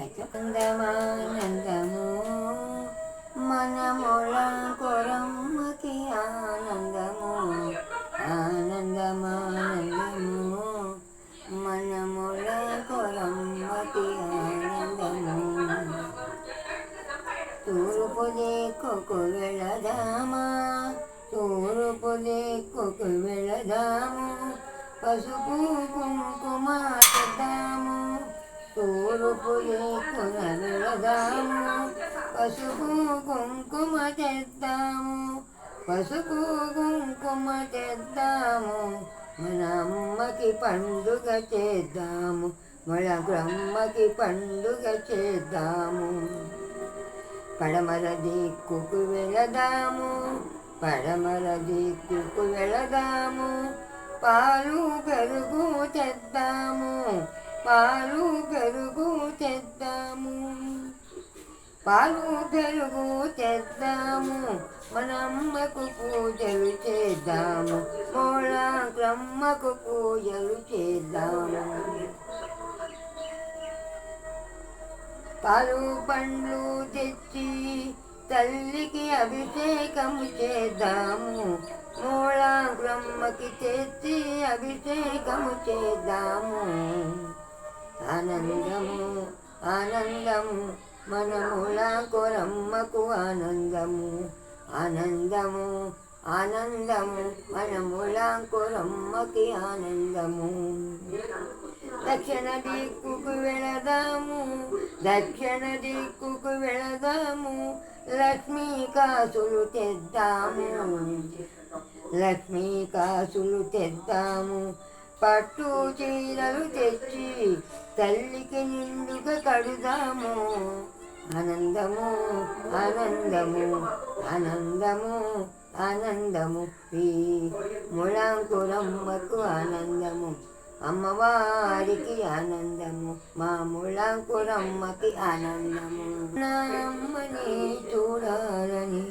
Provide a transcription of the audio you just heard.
ఆనందమానందము మనముల కొరమ్మకి ఆనందము. ఆనందమానందము. మనముల కొరమ్మకి ఆనందము. తూర్పు దిక్కుకు వెళదామా తూర్పు దిక్కుకు వెళదాము పసుపు కుంకుమ పెద్దాము. తూర్పు దిక్కున వెళదాము పసుపు కుంకుమ చేద్దాము పసుపు కుంకుమ చేద్దాము మన అమ్మకి పండుగ చేద్దాము. మన బ్రహ్మకి పండుగ చేద్దాము. పడమర దిక్కుకు వెళదాము. పడమర దిక్కుకు వెళదాము. పాలు పెరుగు తెద్దాము. పాలు పెరుగు పాలు పెరుగు తెద్దాము మనమ్మకు పూజలు చేద్దాము మూలాంక్రమ్మకు పూజలు చేద్దాము. పాలు పండ్లు తెచ్చి తల్లికి అభిషేకము చేద్దాము మూల బ్రహ్మకి తెచ్చి అభిషేకము చేద్దాము. ఆనందము ఆనందము మన కొరమ్మకు ఆనందము. ఆనందము ఆనందము మన కొరమ్మకి ఆనందము. దక్షిణ దిక్కుకు వెళదాము దక్షిణ దిక్కుకు వెళదాము లక్ష్మీ కాసులు తెద్దాము. లక్ష్మీ కాసులు తెద్దాము పట్టు చీరలు తెచ్చి తల్లికి నిండుగా కడుదాము. ఆనందము ఆనందము ఆనందము ఆనందము. ఈ ముళాంకురమ్మకు ఆనందము అమ్మవారికి ఆనందము మా ముళాంకురమ్మకి ఆనందము. నామ్మని చూడాలని.